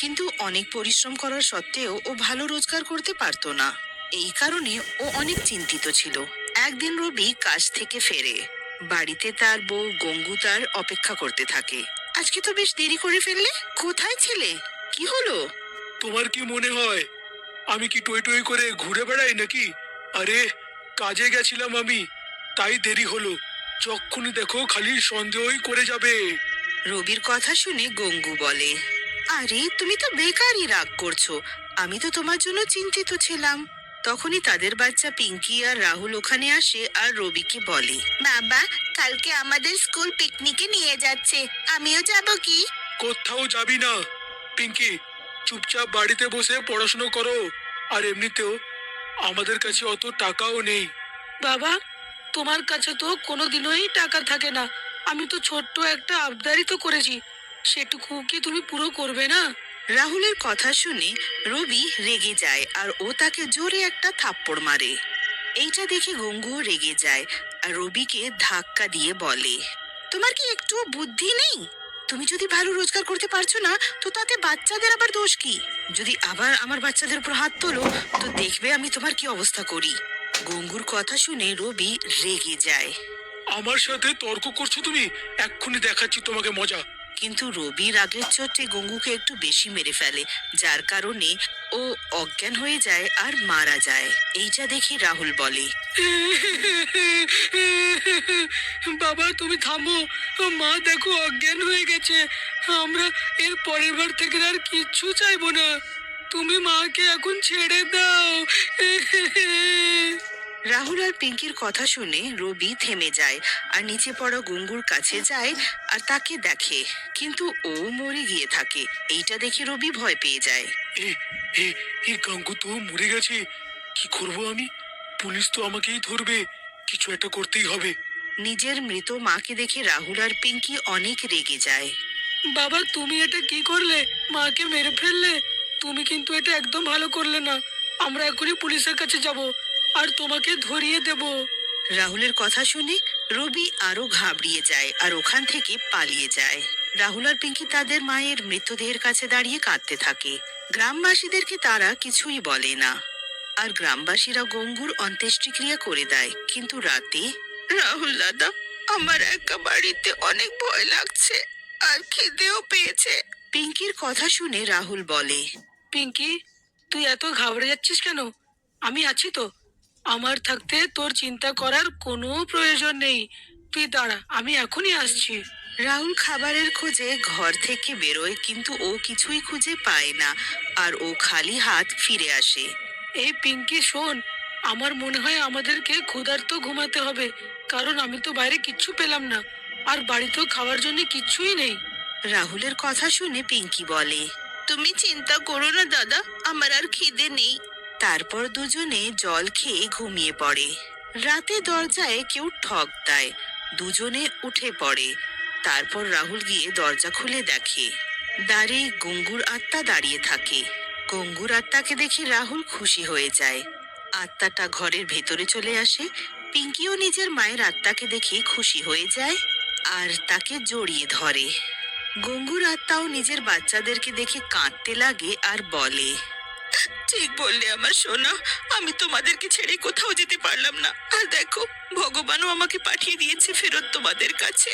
কিন্তু অনেক পরিশ্রম করার সত্ত্বেও ও ভালো রোজগার করতে পারতো না। এই কারণে ও অনেক চিন্তিত ছিল। একদিন রবি কাজ থেকে ফেরে। বাড়িতে তার বউ গঙ্গু তার অপেক্ষা করতে থাকে। আজকে তো বেশ দেরি করে ফেললে? কোথায় ছিলে? কি হলো? তোমার কি মনে হয়? আমি কি টই টই করে ঘুরে বেড়াই নাকি? আরে কাজে গেছিলাম আমি। তাই দেরি হলো। যখনই দেখো খালি সন্দেহই করে যাবে। রবির কথা শুনে গঙ্গু বলে আরে তুমি তো বেকারই রাগ করছ। আমি তো তোমার জন্য চিন্তিত ছিলাম। তখনই তাদের বাচ্চা পিঙ্কি আর রাহুল ওখানে আসে আর রবিকে বলে বাবা কালকে আমাদের স্কুল পিকনিকে নিয়ে যাচ্ছে। আমিও যাব কি? কোথাও যাবি না। পিঙ্কি চুপচাপ বাড়িতে বসে পড়াশুনো করো। আর এমনিতেও আমাদের কাছে অত টাকাও নেই। বাবা তোমার কাছে তো কোনোদিনই টাকা থাকে না। আমি তো ছোট্ট একটা আবদারি তো করেছি। সেটুকু কি তুমি পুরো করবে না? রাহুলের কথা শুনে রবি রেগে যায় আর ও তাকে জোরে একটা থাপ্পড় মারে। এইটা দেখে গঙ্গুও রেগে যায় আর রবিকে ধাক্কা দিয়ে বলে তোমার কি একটু বুদ্ধি নেই? তুমি যদি ভালো রোজগার করতে পারছ না তো তাতে বাচ্চাদের আবার দোষ কি? যদি আবার আমার বাচ্চাদের উপর হাত তোলো তো দেখবে আমি তোমার কি অবস্থা করি? গঙ্গুর কথা শুনে রবি রেগে যায়। আমার সাথে তর্ক করছ তুমি? এক্ষুনি দেখাচ্ছি তোমাকে মজা। কিন্তু রবি রাগের চোটে গঙ্গুকে একটু বেশি মেরে ফেলে, যার কারণে ও অজ্ঞান হয়ে যায় আর মারা যায়। এইটা দেখে রাহুল বলে, বাবা, তুমি থামো। মা দেখো, অজ্ঞান হয়ে গেছে। আমরা এর পরের বার থেকে আর কিচ্ছু চাইব না। তুমি মাকে এখন ছেড়ে দাও। রাহুল আর পিঙ্কির কথা শুনে রবি থেমে যায় আর নিচে পড়া গুঙ্গুর কাছে যায় আর তাকে দেখে। কিন্তু ও মরে গিয়ে থাকে। এইটা দেখে রবি ভয় পেয়ে যায়। গাঙ্গু তো মরে গেছে। কি করব আমি? পুলিশ তো আমাকেই ধরবে। কিছু একটা করতেই হবে। নিজের মৃত মাকে দেখে রাহুল আর পিঙ্কি অনেক রেগে যায়। বাবা তুমি এটা কি করলে? মাকে মেরে ফেললে? তুমি কিন্তু এটা একদম ভালো করলে না। আমরা এখনই পুলিশের কাছে যাব। আর তোমাকে ধরিয়ে দেব। রাহুলের কথা শুনে রবি আরও ঘাবড়িয়ে যায় আর ওখান থেকে পালিয়ে যায়। রাহুল আর পিঙ্কি তাদের মায়ের মৃতদেহের কাছে দাঁড়িয়ে কাঁদতে থাকে। গ্রামবাসীদেরকে তারা কিছুই বলে না। আর গ্রামবাসীরা গঙ্গুর অন্ত্যেষ্টিক্রিয়া করে দেয় কিন্তু রাতে রাহুল দাদা আমার একা বাড়িতে অনেক ভয় লাগছে আর খিদেও পেয়েছে। পিঙ্কির কথা শুনে রাহুল বলে পিঙ্কি তুই এত ঘাবড়ে যাচ্ছিস কেন? আমি আছি তো। আমার থাকতে তোর চিন্তা করার কোনো প্রয়োজন নেই। তুই দাঁড়া আমি এখনই আসছি। রাহুল খাবারের খোঁজে ঘর থেকে বেরোয় কিন্তু ও কিছুই খুঁজে পায় না আর ও খালি হাত ফিরে আসে। এই পিঙ্কি শোন আমার মনে হয় আমাদেরকে ক্ষুধার্ত ঘুমাতে হবে কারণ আমি তো বাইরে কিচ্ছু পেলাম না আর বাড়িতেও খাওয়ার জন্য কিচ্ছুই নেই। রাহুলের কথা শুনে পিঙ্কি বলে তুমি চিন্তা করো না দাদা আমার আর খিদে নেই। তারপর দুজনে জল খেয়ে ঘুমিয়ে পড়ে। রাতে দরজায় কেউ ঠক দেয়। দুজনে উঠে পড়ে। তারপর রাহুল গিয়ে দরজা খুলে দেখে। দ্বারে গঙ্গুর আত্মা দাঁড়িয়ে থাকে। গঙ্গুর আত্মাকে দেখে রাহুল খুশি হয়ে যায়। আত্মাটা ঘরের ভেতরে চলে আসে। পিঙ্কিও নিজের মায়ের আত্মাকে দেখে খুশি হয়ে যায় আর তাকে জড়িয়ে ধরে। গঙ্গুর আত্মাও নিজের বাচ্চাদেরকে দেখে কাঁদতে লাগে আর বলে। ঠিক বললে আমার সোনা। আমি তোমাদেরকে ছেড়ে কোথাও যেতে পারলাম না। আর দেখো, ভগবানও আমাকে পাঠিয়ে দিয়েছে ফেরত তোমাদের কাছে।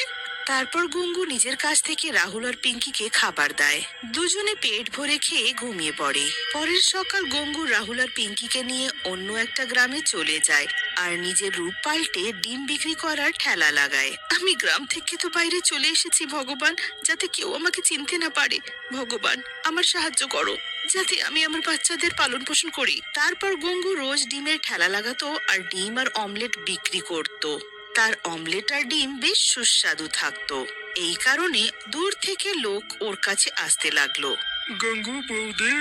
তারপর গুঙ্গু নিজের কাছ থেকে রাহুল আর পিঙ্কিকে খাবার দেয়। দুজনে পেট ভরে খেয়ে ঘুমিয়ে পড়ে। পরের সকাল গঙ্গু, রাহুল আর পিঙ্কিকে নিয়ে অন্য একটা গ্রামে চলে যায়। আর নিজের রূপ পাল্টে ডিম বিক্রি করার ঠেলা লাগায়। আমি গ্রাম থেকে তো বাইরে চলে এসেছি, ভগবান, যাতে কেউ আমাকে চিনতে না পারে। ভগবান, আমার সাহায্য করো, যাতে আমি আমার বাচ্চাদের পালন পোষণ করি। তারপর গঙ্গু রোজ ডিমের ঠেলা লাগাতো আর ডিম আর অমলেট বিক্রি করত। তার অমলেট আর ডিম বেশ সুস্বাদু থাকতো। এই কারণে দূর থেকে লোক ওর কাছে আসতে লাগল। গঙ্গু বৌদি,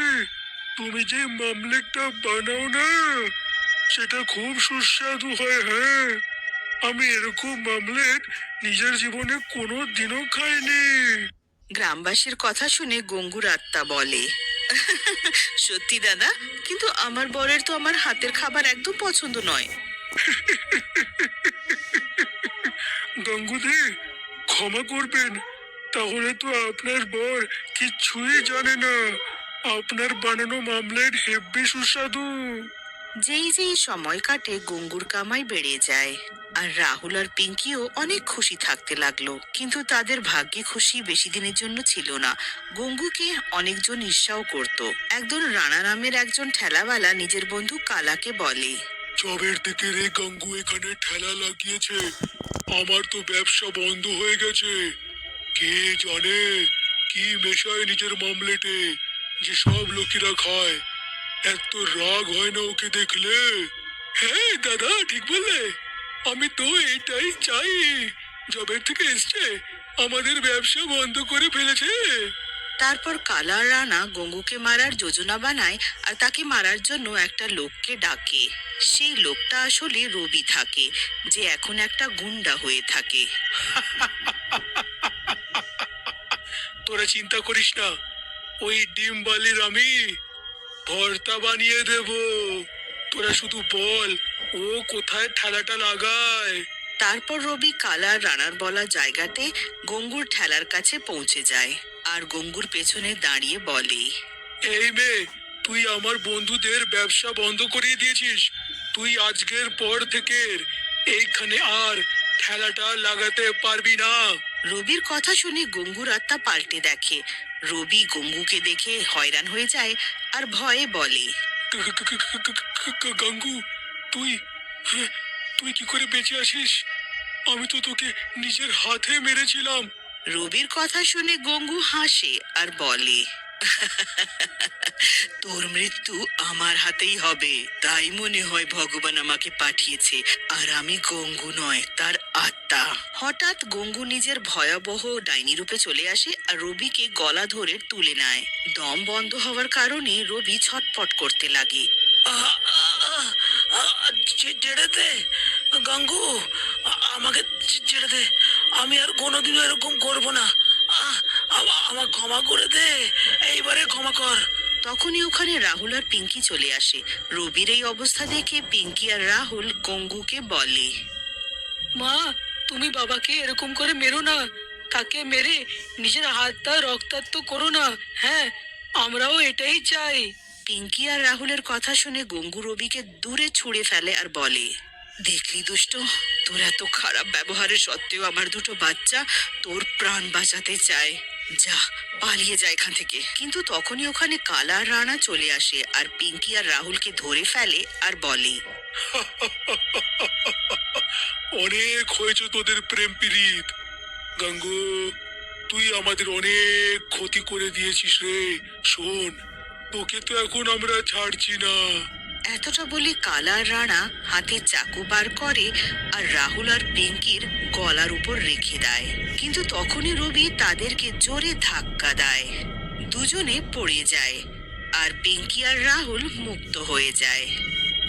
তুমি যে মামলেটটা বানাও না সেটা খুব সুস্বাদু হয় হ্যাঁ। আমি এরকম মামলেট নিজের জীবনে কোনো দিনও খাইনি। গ্রামবাসীর কথা শুনে গঙ্গুর আত্মা বলে সত্যি দাদা কিন্তু আমার বরের তো আমার হাতের খাবার একদম পছন্দ নয়। গঙ্গুদি ক্ষমা করবেন তাহলে তো আপনার বর কিচ্ছুই জানে না। আপনার বানানো মামলেট হেব্বি সুস্বাদু। যেই যেই সময় কাটে, গঙ্গুর কামাই বেড়ে যায়। আর রাহুল আর পিঙ্কিও অনেক খুশি থাকতে লাগল। কিন্তু তাদের ভাগ্যে খুশি বেশি দিনের জন্য ছিল না। গঙ্গুকে অনেকজন ঈর্ষাও করত। একজন রানা নামের একজন ঠেলাওয়ালা নিজের বন্ধু কালাকে বলে চবের থেকে রে গঙ্গু, এখানে ঠেলা লাগিয়েছে। আমার তো ব্যবসা বন্ধ হয়ে গেছে। কে জানে কি মেশায় নিজের মামলেটে, যে সব লোকেরা খায়। এত রাগ হয় না ওকে দেখলে? হ্যাঁ দাদা ঠিক বললে। আমি তো এটাই চাই। জবের থেকে এসছে আমাদের ব্যবসা বন্ধ করে ফেলেছে। তারপর কালা আর রানা গঙ্গুকে মারার যোজনা বানায় আর তাকে মারার জন্য একটা লোককে ডাকে। সেই লোকটা আসলে রবি থাকে যে এখন একটা গুন্ডা হয়ে থাকে। তোরা চিন্তা করিস না ওই ডিম বালির আমি ভর্তা বানিয়ে দেব। তোরা শুধু বল ও কোথায় ঠেলাটা লাগায়? তারপর রবি কালা আর রানার বলা জায়গাতে গঙ্গুর ঠেলার কাছে পৌঁছে যায় আর গঙ্গুর পেছনে দাঁড়িয়ে বলে এই মেয়ে তুই আমার বন্ধুদের ব্যবসা বন্ধ করিয়ে দিয়েছিস। তুই আজকের পর থেকে এইখানে আর ঠেলাটা লাগাতে পারবি না। রবির কথা শুনে গঙ্গুর আত্মা পাল্টে দেখে। রবি গঙ্গুকে দেখে হয়রান হয়ে যায় আর ভয়ে বলে গাঙ্গু তুই হ্যাঁ, তুই কি করে বেঁচে আসিস আমি তো তোকে নিজের হাতে মেরেছিলাম। রবির কথা শুনে গঙ্গু হাসে আর বলে তোর মৃত্যু আমার হাতেই হবে। তাই মনে হয় ভগবান আমাকে পাঠিয়েছে। আর আমি গঙ্গু নয় তার আত্মা। হঠাৎ গঙ্গু নিজের ভয়াবহ ডাইনি রূপে চলে আসে আর রবিকে গলা ধরে তুলে নেয়। দম বন্ধ হওয়ার কারণে রবি ছটপট করতে লাগে। ছেড়ে দে। গঙ্গু আমাকে ছেড়ে দে। আমি আর কোনোদিনও এরকম করব না। আহ, আমা- আমাকে ক্ষমা করে দে। এইবারে ক্ষমা কর। তখনই ওখানে রাহুল আর পিঙ্কি চলে আসে। রবির এই অবস্থা দেখে পিঙ্কি আর রাহুল গঙ্গুকে বলে মা তুমি বাবাকে এরকম করে মেরো না। তাকে মেরে নিজের হাতটা রক্তাক্ত করো না। হ্যাঁ আমরাও এটাই চাই। পিঙ্কি আর রাহুলের কথা শুনে গঙ্গু রবিকে দূরে ছুঁড়ে ফেলে আর বলে দেখলি দুষ্ট তোর এত খারাপ ব্যবহারের সত্ত্বেও আমার দুটো বাচ্চা তোর প্রাণ বাঁচাতে চায়। যা পালিয়ে যা এখান থেকে। কিন্তু তখনই ওখানে কালা আর রানা চলে আসে আর পিঙ্কি আর রাহুলকে ধরে ফেলে আর বলে। অনেক হয়েছে তোদের প্রেম পীড়িত। গাঙ্গু তুই আমাদের অনেক ক্ষতি করে দিয়েছিস রে। শোন তোকে তো এখন আমরা ছাড়ছি না। এতটা বলে কালা আর রানা হাতে চাকু বার করে আর রাহুল আর পিঙ্কির গলার উপর রেখে দেয়। কিন্তু তখনই রবি তাদেরকে জোরে ধাক্কা দেয়। দুজনে পড়ে যায় আর পিঙ্কি আর রাহুল মুক্ত হয়ে যায়।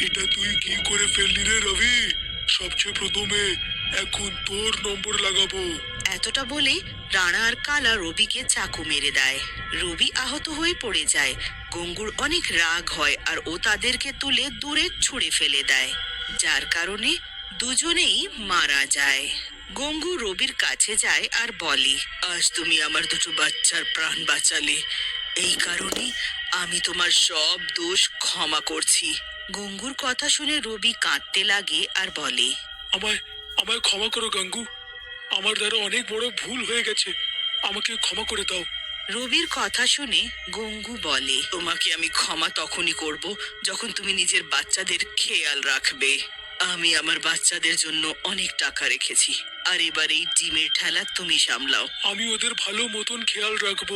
এটা তুই কি করে ফেললি রে রবি? সবচেয়ে প্রথমে এখন তোর নম্বর লাগাবো। এতটা বলে রানা আর কালা রবিকে চাকু মেরে দেয়। রবি আহত হয়ে পড়ে যায়। গঙ্গুর অনেক রাগ হয় আর ও তাদেরকে তুলে দূরে ছুঁড়ে ফেলে দেয়। যার কারণে দুজনেই মারা যায়। গঙ্গু রবির কাছে যায় আর বলে আজ তুমি আমার দুটো বাচ্চার প্রাণ বাঁচালে। এই কারণে আমি তোমার সব দোষ ক্ষমা করছি। গঙ্গুর কথা শুনে রবি কাঁদতে লাগে আর বলে আমায় আমায় ক্ষমা করো গাঙ্গু। আমার দ্বারা অনেক বড় ভুল হয়ে গেছে। আমাকে ক্ষমা করে দাও। রবির কথা শুনে গঙ্গু বলে তোমাকে আমি ক্ষমা তখনই করব যখন তুমি নিজের বাচ্চাদের খেয়াল রাখবে। আমি আমার বাচ্চাদের জন্য অনেক টাকা রেখেছি। আর এবার এই ডিমের ঠেলা তুমি সামলাও। আমি ওদের ভালো মতন খেয়াল রাখব।